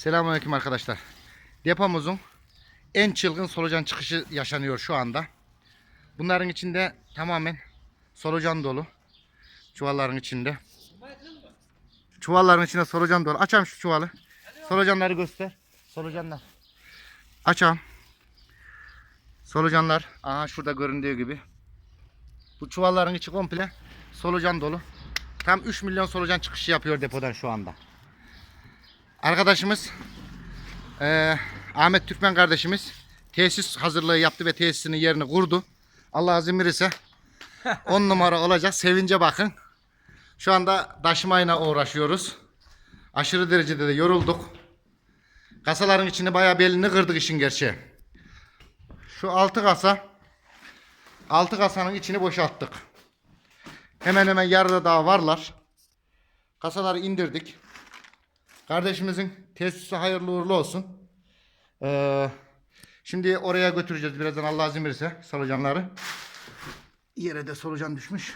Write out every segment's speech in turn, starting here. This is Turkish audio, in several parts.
Selamünaleyküm arkadaşlar. Depomuzun en çılgın solucan çıkışı yaşanıyor şu anda. Bunların içinde tamamen solucan dolu. Çuvalların içinde. Çuvalların içinde solucan dolu. Açalım şu çuvalı. Solucanları göster. Solucanlar. Açalım. Solucanlar. Aha şurada göründüğü gibi. Bu çuvalların içi komple solucan dolu. Tam 3 milyon solucan çıkışı yapıyor depodan şu anda. Arkadaşımız eee, Ahmet Türkmen kardeşimiz tesis hazırlığı yaptı ve tesisinin yerini kurdu. Allah izin verirse 10 numara olacak. Sevince bakın. Şu anda taşımayla uğraşıyoruz. Aşırı derecede de yorulduk. Kasaların içini bayağı belini kırdık işin gerçeği. Şu 6 kasa 6 kasanın içini boşalttık. Hemen hemen yarıda daha varlar. Kasaları indirdik. Kardeşimizin tesisi hayırlı uğurlu olsun. Ee, şimdi oraya götüreceğiz birazdan Allah izin verirse solucanları. Yere de solucan düşmüş.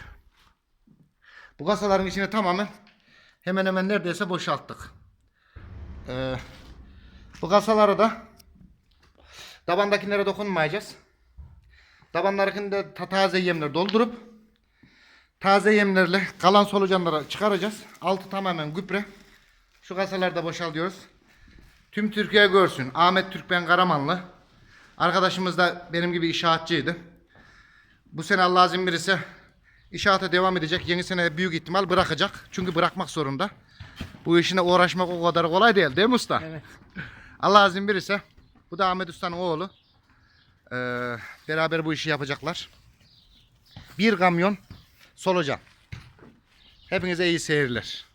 Bu kasaların içine tamamen hemen hemen neredeyse boşalttık. Ee, bu kasaları da tabandakilere dokunmayacağız. Tabanlarında ta taze yemler doldurup taze yemlerle kalan solucanları çıkaracağız. Altı tamamen gübre. Şu kasalarda boşaltıyoruz. Tüm Türkiye görsün. Ahmet Türkmen Karamanlı. Arkadaşımız da benim gibi inşaatçıydı. Bu sene Allah izin verirse inşaata devam edecek. Yeni sene büyük ihtimal bırakacak. Çünkü bırakmak zorunda. Bu işine uğraşmak o kadar kolay değil değil mi usta? Evet. Allah izin verirse bu da Ahmet Usta'nın oğlu. Ee, beraber bu işi yapacaklar. Bir kamyon solucan. Hepinize iyi seyirler.